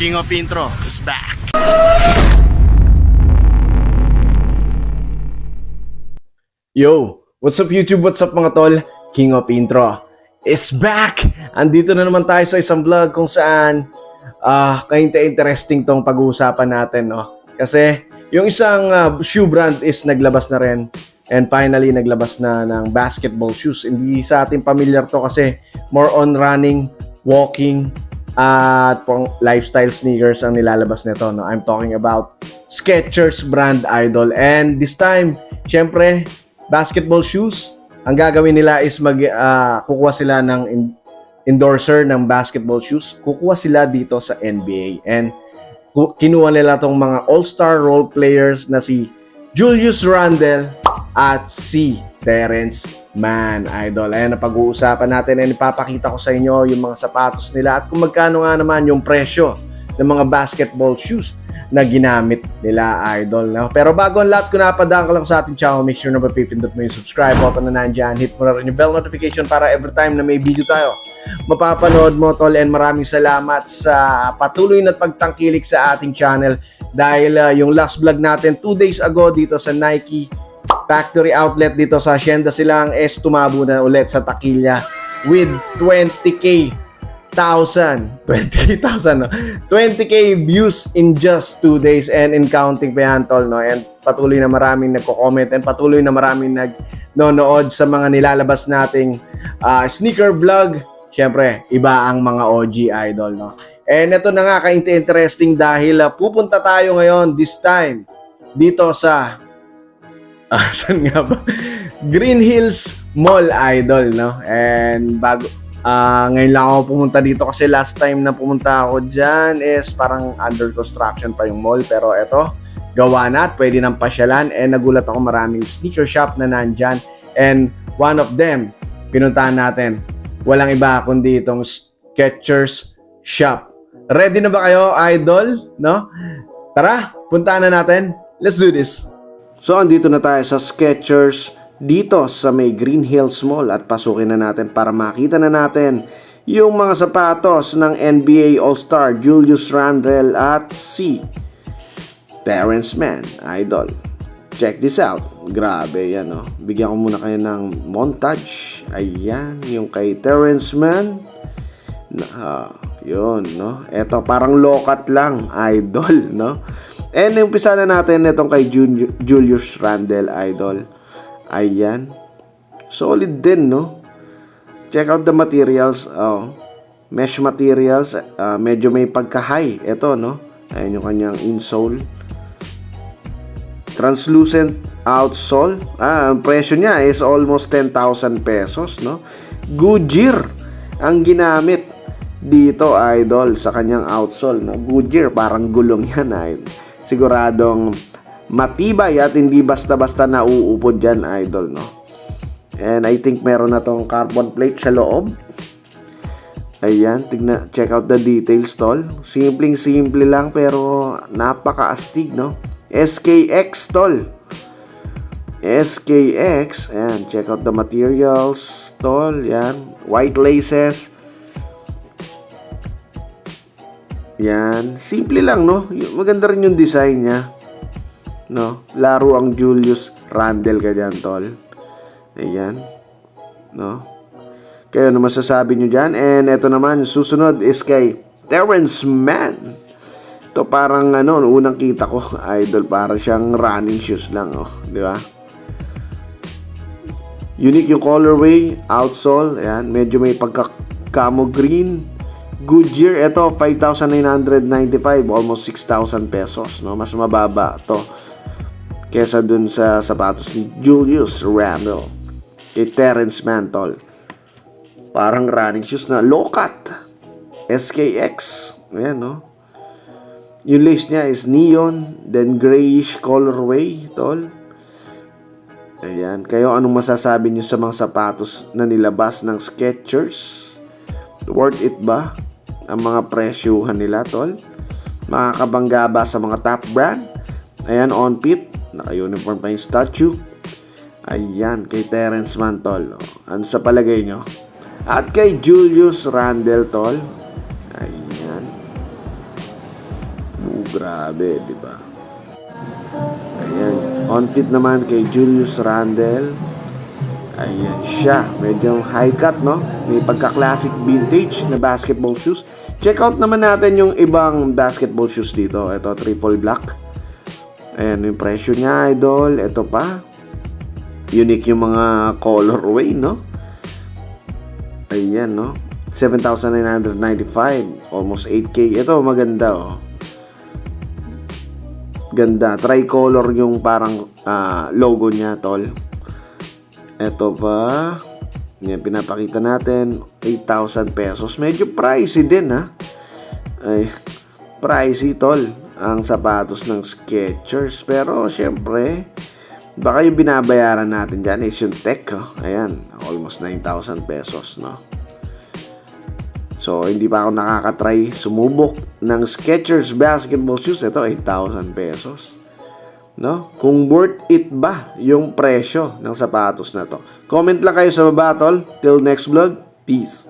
King of Intro is back. Yo, what's up YouTube? What's up mga tol? King of Intro is back! Andito na naman tayo sa isang vlog kung saan ah uh, interesting tong pag-uusapan natin, no? Kasi yung isang ah, shoe brand is naglabas na rin and finally naglabas na ng basketball shoes. Hindi sa ating familiar to kasi more on running, walking, at pang lifestyle sneakers ang nilalabas nito. No? I'm talking about Skechers brand idol. And this time, syempre, basketball shoes. Ang gagawin nila is mag ah, kukuha sila ng in- endorser ng basketball shoes. Kukuha sila dito sa NBA. And kinuha nila tong mga all-star role players na si Julius Randle at si Terence Mann, idol. Ayan, napag-uusapan natin and ipapakita ko sa inyo yung mga sapatos nila at kung magkano nga naman yung presyo ng mga basketball shoes na ginamit nila, idol. No? Pero bago ang lahat, kung napadaan ka lang sa ating channel, make sure na mapipindot mo yung subscribe button na nandyan. Hit mo na rin yung bell notification para every time na may video tayo, mapapanood mo, tol. And maraming salamat sa patuloy na pagtangkilik sa ating channel dahil uh, yung last vlog natin 2 days ago dito sa Nike factory outlet dito sa Hacienda. Silang is tumabo na ulit sa Takilya with 20k thousand. 20,000 no? 20k views in just 2 days. And in counting pa yan tol no? And patuloy na maraming nagko-comment and patuloy na maraming nagnonood sa mga nilalabas nating ah, sneaker vlog. Syempre iba ang mga OG idol no? And ito na nga ka-interesting dahil ah, pupunta tayo ngayon this time dito sa Ah, saan nga ba? Green Hills Mall Idol, no? And bago, ah ngayon lang ako pumunta dito kasi last time na pumunta ako dyan is parang under construction pa yung mall. Pero eto, gawa na at pwede nang pasyalan. And nagulat ako maraming sneaker shop na nandyan. And one of them, pinuntahan natin. Walang iba kundi itong Skechers Shop. Ready na ba kayo, idol? No? Tara, puntahan na natin. Let's do this. So andito na tayo sa Skechers dito sa may Green Hills Mall at pasukin na natin para makita na natin yung mga sapatos ng NBA All-Star Julius Randle at si Terrence Mann, idol. Check this out. Grabe yan, no? Bigyan ko muna kayo ng montage. Ayan, yung kay Terrence Mann. Na, ah, yun, no? Eto, parang lokat lang, idol, no? And umpisa na natin itong kay Jun- Julius Randle, idol. Ayan. Solid din, no? Check out the materials. Oh. Mesh materials. ah, medyo may pagka-high. Ito, no? Ayan yung kanyang insole. Translucent outsole. Ah, ang presyo niya is almost 10,000 pesos, no? Goodyear ang ginamit dito, idol, sa kanyang outsole, no? Goodyear, parang gulong yan, idol. Siguradong matibay at hindi basta-basta nauupod dyan, idol, no? And I think meron na tong carbon plate sa loob. Ayan, tigna, check out the details, tol. Simpleng simple lang pero napaka-astig, no? SKX, tol. SKX, ayan, check out the materials, tol, yan. White laces. Yan, simple lang, no? Maganda rin yung design niya. No? Laro ang Julius Randle ka dyan, tol. Ayan. No? Kayo ano masasabi nyo dyan? And eto naman, susunod is kay Terrence Mann. Ito parang ano, unang kita ko, idol, para siyang running shoes lang, oh. Di ba? Unique yung colorway, outsole, ayan, medyo may pagka camo green. Goodyear, ito 5,995, almost 6,000 pesos, no? Mas mababa to kesa dun sa sapatos ni Julius Randle kay Terrence Mantol. Parang running shoes na lokat. SKX. Ayan, no? Yung lace niya is neon, then grayish colorway, tol. Ayan. Kayo, anong masasabi niyo sa mga sapatos na nilabas ng Skechers? Worth it ba? Ang mga presyuhan nila, tol? Makakabangga ba sa mga top brand? Ayan, on pit. Naka-uniform pa yung statue. Ayan, kay Terence Man, tol. Ano sa palagay nyo? At kay Julius Randle, tol. Ayan. grabe, di ba? Ayan. On fit naman kay Julius Randle. Ayan siya. Medyo high cut, no? May pagka-classic vintage na basketball shoes. Check out naman natin yung ibang basketball shoes dito. Ito, triple black. Ayan yung presyo niya, idol. Ito pa. Unique yung mga colorway, no? Ayan, no? 7,995. Almost 8K. Ito, maganda, oh. Ganda. Tricolor yung parang ah, logo niya, tol. Ito pa. Yan, pinapakita natin. 8,000 pesos. Medyo pricey din, ha? Ay, pricey, tol. Ang sapatos ng Skechers. Pero, syempre, baka yung binabayaran natin dyan is yung tech, oh. Ayan, almost 9,000 pesos, no? So, hindi pa ako nakakatry sumubok ng Skechers basketball shoes. Ito, 8,000 pesos. No? Kung worth it ba yung presyo ng sapatos na to? Comment lang kayo sa baba, tol. Till next vlog, peace.